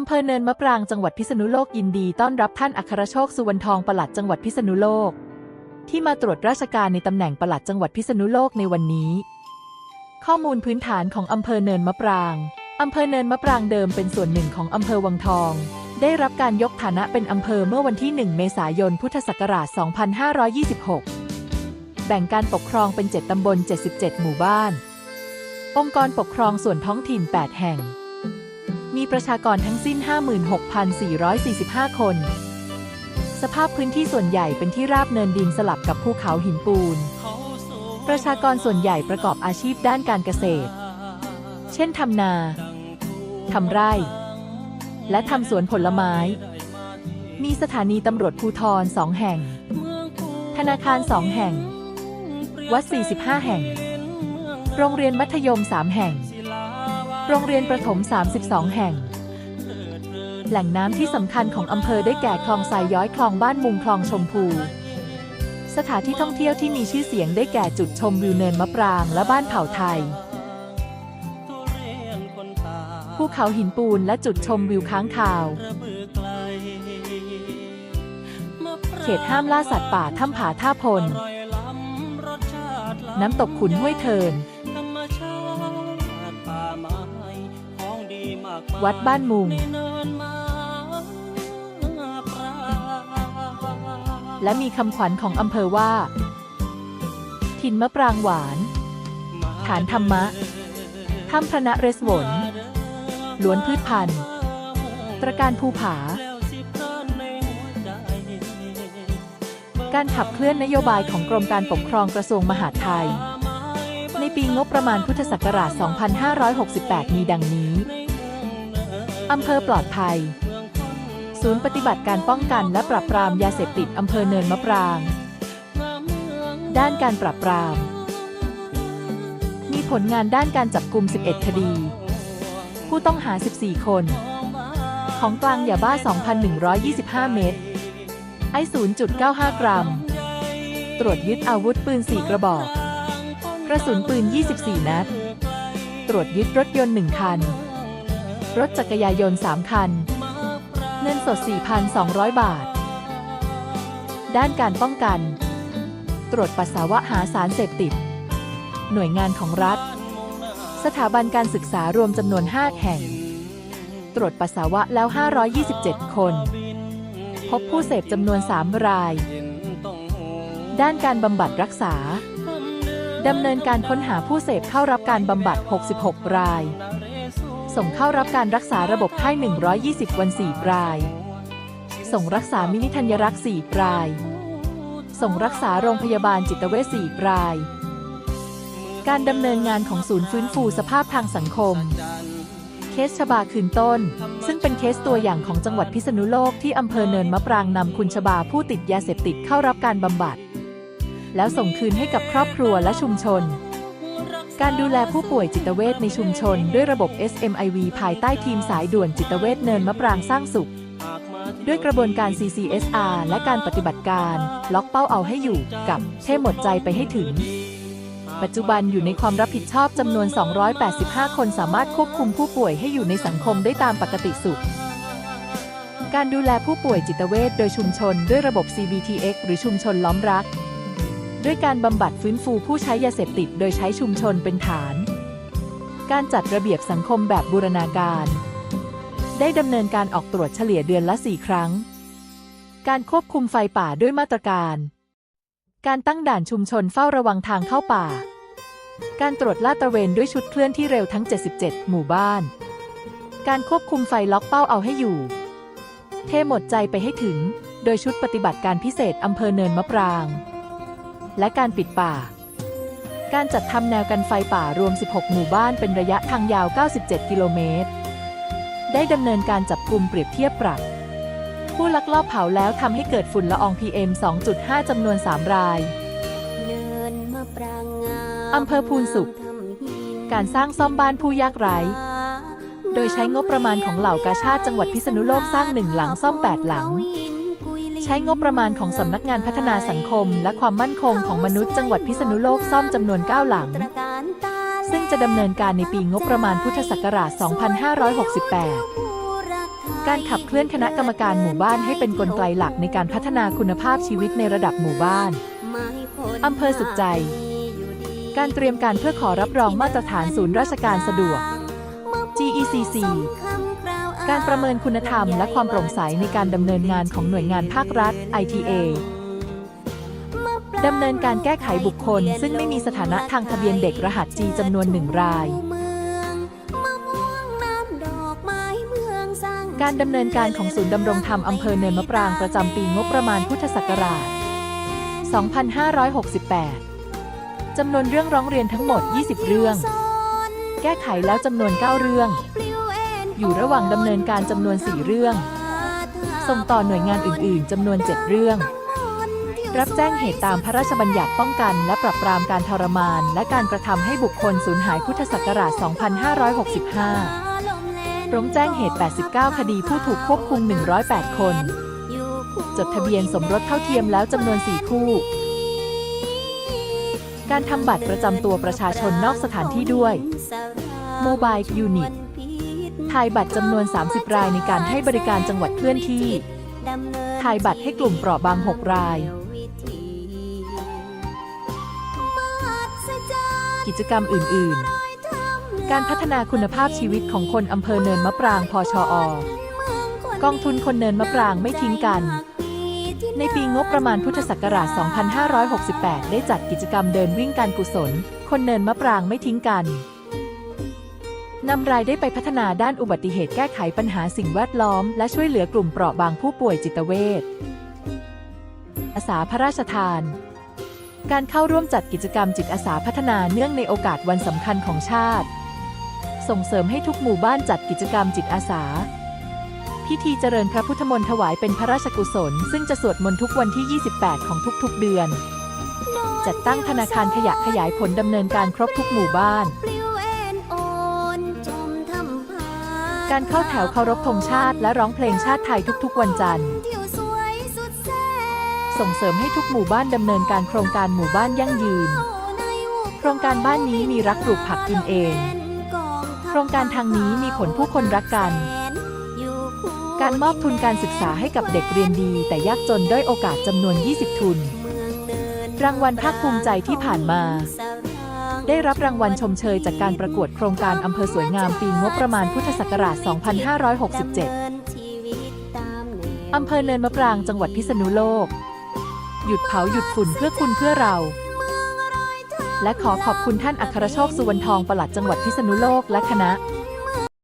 อำเภอเนินมะปรางจังหวัดพิษณุโลกยินดีต้อนรับท่านอัครโชคสุวรรณทองปลัดจังหวัดพิษณุโลก ที่มาตรวจราชการในตำแหน่งปลัดจังหวัดพิษณุโลกในวันนี้ ข้อมูลพื้นฐานของอำเภอเนินมะปรางอำเภอเนินมะปรางเดิมเป็นส่วนหนึ่งของอำเภอวังทอง ได้รับการยกฐานะเป็นอำเภอเมื่อวันที่ 1 เมษายน พุทธศักราช 2526 แบ่งการปกครองเป็น 7 ตำบล 77 หมู่บ้าน องค์กรปกครองส่วนท้องถิ่น 8 แห่ง มีประชากรทั้งสิ้น 56,445 คน สภาพพื้นที่ส่วนใหญ่เป็นที่ราบเนินดินสลับกับภูเขาหินปูน ประชากรส่วนใหญ่ประกอบอาชีพด้านการเกษตร เช่นทำนา ทำไร่ และทำสวนผลไม้ มีสถานีตำรวจภูทรสองแห่ง ธนาคารสองแห่ง วัด 45 แห่ง โรงเรียนมัธยม 3 แห่ง โรงเรียนประถม 32 แห่ง แหล่งน้ำที่สำคัญของอำเภอได้แก่คลองไซย้อยคลองบ้านมุงคลองชมพู สถานที่ท่องเที่ยวที่มีชื่อเสียงได้แก่จุดชมวิวเนินมะปรางและบ้านเผ่าไทยภูเขาหินปูนและจุดชมวิวค้างคาว เขตห้ามล่าสัตว์ป่าถ้ำผาท่าพล น้ำตกขุนห้วยเทิน วัดบ้านมุง และมีคำขวัญของอำเภอว่าถิ่นมะปรางหวาน ฐานธรรมะถ้ำพระนเรศวรล้วนพืชพันธุ์ ตระการภูผา การขับเคลื่อนนโยบายของกรมการปกครองกระทรวงมหาดไทยใน ปีงบประมาณพุทธศักราช 2568 มีดังนี้ อำเภอปลอดภัย ศูนย์ปฏิบัติการป้องกันและปราบปรามยาเสพติดอำเภอเนินมะปราง ด้านการปราบปราม มีผลงานด้านการจับกลุ่ม 11 คดี ผู้ต้องหา 14 คน ของกลางยาบ้า 2,125 เม็ด ไอ 0.95 กรัม ตรวจยึดอาวุธปืน 4 กระบอก กระสุนปืน 24 นัด ตรวจยึดรถยนต์ 1 คัน รถจักรยานยนต์ 3 คัน เงินสด 4,200 บาท ด้านการป้องกัน ตรวจปัสสาวะหาสารเสพติด หน่วยงานของรัฐ สถาบันการศึกษารวมจำนวน 5 แห่ง ตรวจปัสสาวะแล้ว 527 คน พบผู้เสพจำนวน 3 ราย ด้านการบำบัดรักษา ดำเนินการค้นหาผู้เสพเข้ารับการบำบัด 66 ราย ส่งเข้ารับการรักษาระบบไข้120 วัน 4 ราย ส่งรักษามินิธัญรักษ์ 4 ราย ส่งรักษาโรงพยาบาลจิตเวช 4 ราย การดำเนินงานของศูนย์ฟื้นฟูสภาพทางสังคม เคสชบาคืนต้น ซึ่งเป็นเคสตัวอย่างของจังหวัดพิษณุโลกที่อำเภอเนินมะปรางนำคุณชบาผู้ติดยาเสพติดเข้ารับการบำบัด แล้วส่งคืนให้กับครอบครัวและชุมชน การดูแลผู้ป่วยจิตเวชในชุมชน ด้วยระบบ SMIV ภายใต้ทีมสายด่วนจิตเวชเนินมะปรางสร้างสุข ด้วยกระบวนการ CCSR และการปฏิบัติการ ล็อกเป้าเอาให้อยู่กับเท่หมดใจไปให้ถึงปัจจุบันอยู่ในความรับผิดชอบจำนวน 285 คนสามารถควบคุมผู้ป่วยให้อยู่ในสังคมได้ตามปกติสุข การดูแลผู้ป่วยจิตเวชโดยชุมชนด้วยระบบ CBTX หรือชุมชนล้อมรัก ด้วยการบำบัดฟื้นฟูผู้ใช้ยาเสพติดโดยใช้ชุมชนเป็นฐาน การจัดระเบียบสังคมแบบบูรณาการ ได้ดำเนินการออกตรวจเฉลี่ยเดือนละ 4 ครั้ง การควบคุมไฟป่าด้วยมาตรการ การตั้งด่านชุมชนเฝ้าระวังทางเข้าป่า การตรวจลาดตระเวนด้วยชุดเคลื่อนที่เร็วทั้ง 77 หมู่บ้าน การควบคุมไฟล็อกเป้าเอาให้อยู่ เทหมดใจไปให้ถึง โดยชุดปฏิบัติการพิเศษอำเภอเนินมะปราง และการปิดป่า การจัดทำแนวกันไฟป่ารวม 16 หมู่บ้านเป็นระยะทางยาว 97 กิโลเมตร ได้ดำเนินการจับกลุ่มเปรียบเทียบปรับ ผู้ลักลอบเผาแล้วทำให้เกิดฝุ่นละออง PM 2.5จำนวน 3 รายอำเภอพูนสุข การสร้างซ่อมบ้านผู้ยากไร้ โดยใช้งบประมาณของเหล่ากาชาติจังหวัดพิษณุโลกสร้างหนึ่งหลังซ่อม 8 หลังใช้งบประมาณของสำนักงานพัฒนาสังคม และความมั่นคงของมนุษย์จังหวัดพิษณุโลกซ่อมจำนวน 9 หลัง ซึ่งจะดำเนินการในปีงบประมาณพุทธศักราช 2568การขับเคลื่อนคณะกรรมการหมู่บ้านให้เป็นกลไกหลักในการพัฒนาคุณภาพชีวิตในระดับหมู่บ้าน อำเภอสุขใจ การเตรียมการเพื่อขอรับรองมาตรฐานศูนย์ราชการสะดวก GECC การประเมินคุณธรรมและความโปร่งใสในการดำเนินงานของหน่วยงานภาครัฐ ITA ดำเนินการแก้ไขบุคคล ซึ่งไม่มีสถานะทางทะเบียนเด็กรหัส G จำนวนหนึ่งราย การดำเนินการของศูนย์ดำรงธรรมอำเภอเนินมะปรางประจำปีงบประมาณพุทธศักราช 2568 จำนวนเรื่องร้องเรียนทั้งหมด 20 เรื่อง แก้ไขแล้วจำนวน 9 เรื่อง อยู่ระหว่างดำเนินการจำนวน 4 เรื่อง ส่งต่อหน่วยงานอื่น ๆจำนวน 7 เรื่อง รับแจ้งเหตุตามพระราชบัญญัติป้องกัน และปราบปรามการทรมาน และการกระทำให้บุคคลสูญหายพุทธศักราช 2565ร้องแจ้งเหตุ 89 คดีผู้ถูกควบคุม 108 คน จดทะเบียนสมรสเท่าเทียมแล้วจำนวน 4 คู่การทำบัตรประจำตัวประชาชนนอกสถานที่ด้วย Mobile Unit ถ่ายบัตรจำนวน 30 รายในการให้บริการจังหวัดเคลื่อนที่ถ่ายบัตรให้กลุ่มเปราะบาง 6 ราย กิจกรรมอื่น ๆ การพัฒนาคุณภาพชีวิตของคนอำเภอเนินมะปรางพชอ กองทุนคนเนินมะปรางไม่ทิ้งกัน ในปีงบประมาณพุทธศักราช 2568 ได้จัดกิจกรรมเดินวิ่งการกุศล คนเนินมะปรางไม่ทิ้งกัน นำรายได้ไปพัฒนาด้านอุบัติเหตุแก้ไขปัญหาสิ่งแวดล้อม และช่วยเหลือกลุ่มเปราะบางผู้ป่วยจิตเวชอาสาพระราชทาน การเข้าร่วมจัดกิจกรรมจิตอาสาพัฒนาเนื่องในโอกาสวันสำคัญของชาติ ส่งเสริมให้ทุกหมู่บ้านจัดกิจกรรมจิตอาสา พิธีเจริญพระพุทธมนต์ถวายเป็นพระราชกุศล ซึ่งจะสวดมนต์ทุกวันที่ 28 ของทุกๆเดือน จัดตั้งธนาคารขยะขยายผลดำเนินการครบทุกหมู่บ้าน การเข้าแถวเคารพธงชาติและร้องเพลงชาติไทยทุกๆ วันจันทร์ ส่งเสริมให้ทุกหมู่บ้านดำเนินการโครงการหมู่บ้านยั่งยืน โครงการบ้านนี้มีรักปลูกผักกินเอง โครงการทางนี้มีผลผู้คนรักกัน การมอบทุนการศึกษาให้กับเด็กเรียนดี แต่ยากจนด้อยโอกาสจำนวน 20 ทุน รางวัลภาคภูมิใจที่ผ่านมา ได้รับรางวัลชมเชยจากการประกวดโครงการอำเภอสวยงามปีงบประมาณพุทธศักราช 2567 อำเภอเนินมะปรางจังหวัดพิษณุโลก หยุดเผาหยุดฝุ่นเพื่อคุณเพื่อเรา และขอขอบคุณท่านอัครโชคสุวรรณทองปลัดจังหวัดพิษณุโลกและคณะ